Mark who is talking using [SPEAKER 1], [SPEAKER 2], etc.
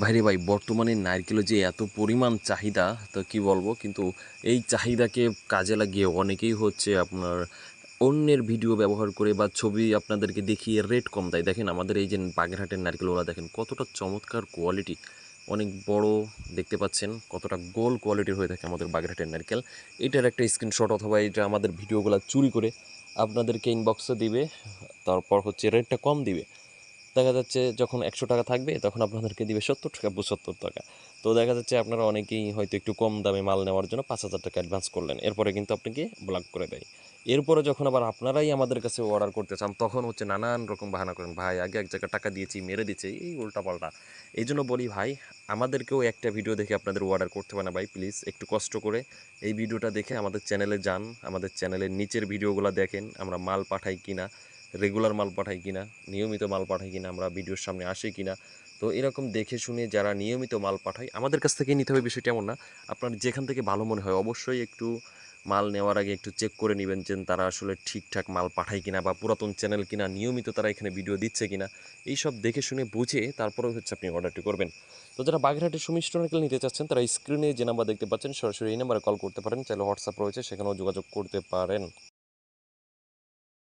[SPEAKER 1] ভাইরে ভাই, বর্তমানে নারকেলের যে এত পরিমাণ চাহিদা, তো কি বলব? কিন্তু এই চাহিদাকে কাজে লাগিয়ে অনেকেই হচ্ছে আপনার অন্যের ভিডিও ব্যবহার করে বা ছবি আপনাদেরকে দেখিয়ে রেট কম দেয়। দেখেন আমাদের এই যে বাগেরহাটের নারকেলওয়ালা দেখেন কতটা চমৎকার কোয়ালিটি অনেক বড় দেখতে পাচ্ছেন, কতটা গোল কোয়ালিটির হয়ে থাকে আমাদের বাগেরহাটের নারকেল। এটার একটা স্ক্রিনশট অথবা এটা আমাদের ভিডিওগুলো চুরি করে আপনাদেরকে ইনবক্সে দিবে, তারপর হচ্ছে রেটটা কম দিবে। দেখা যাচ্ছে যখন একশো টাকা থাকবে, তখন আপনাদেরকে দিবে সত্তর টাকা, পঁচাত্তর টাকা। তো দেখা যাচ্ছে আপনারা অনেকেই হয়তো একটু কম দামে মাল নেওয়ার জন্য পাঁচ হাজার টাকা অ্যাডভান্স করলেন। এরপরে কিন্তু আপনাকে ব্লক করে দেয়। এরপরে যখন আবার আপনারাই আমাদের কাছে অর্ডার করতে চান, তখন হচ্ছে নানান রকম বাহানা করেন, ভাই, আগে এক জায়গায় টাকা দিয়েছি, মেরে দিচ্ছে এই উল্টাপাল্টা। এই জন্য বলি, ভাই, আমাদেরকেও একটা ভিডিও দেখে আপনাদের অর্ডার করতে পারে না, ভাই প্লিজ একটু কষ্ট করে এই ভিডিওটা দেখে আমাদের চ্যানেলে যান, আমাদের চ্যানেলের নিচের ভিডিওগুলো দেখেন, আমরা মাল পাঠাই কিনা। রেগুলার মাল পাঠাই কিনা, নিয়মিত মাল পাঠাই কিনা, আমরা ভিডিওর সামনে আসি কিনা, তো এরকম দেখে শুনে যারা নিয়মিত মাল পাঠায়, আমাদের কাছ থেকে নিতে হবে বিষয়টা এমন না। আপনার যেখান থেকে ভালো মনে হয় অবশ্যই একটু মাল নেওয়ার আগে একটু চেক করে নেবেন যে তারা আসলে ঠিকঠাক মাল পাঠায় কিনা বা পুরাতন চ্যানেল কিনা, নিয়মিত তারা এখানে ভিডিও দিচ্ছে কিনা। এইসব দেখে শুনে বুঝে তারপরে হচ্ছে আপনি অর্ডারটি করবেন। তো যারা বাগেরহাটের সুমিষ্ট নিতে চাচ্ছেন, তারা স্ক্রিনে যে নাম্বার দেখতে পাচ্ছেন, সরাসরি এই নাম্বারে কল করতে পারেন। চাইলে হোয়াটসঅ্যাপ রয়েছে, সেখানেও যোগাযোগ করতে পারেন।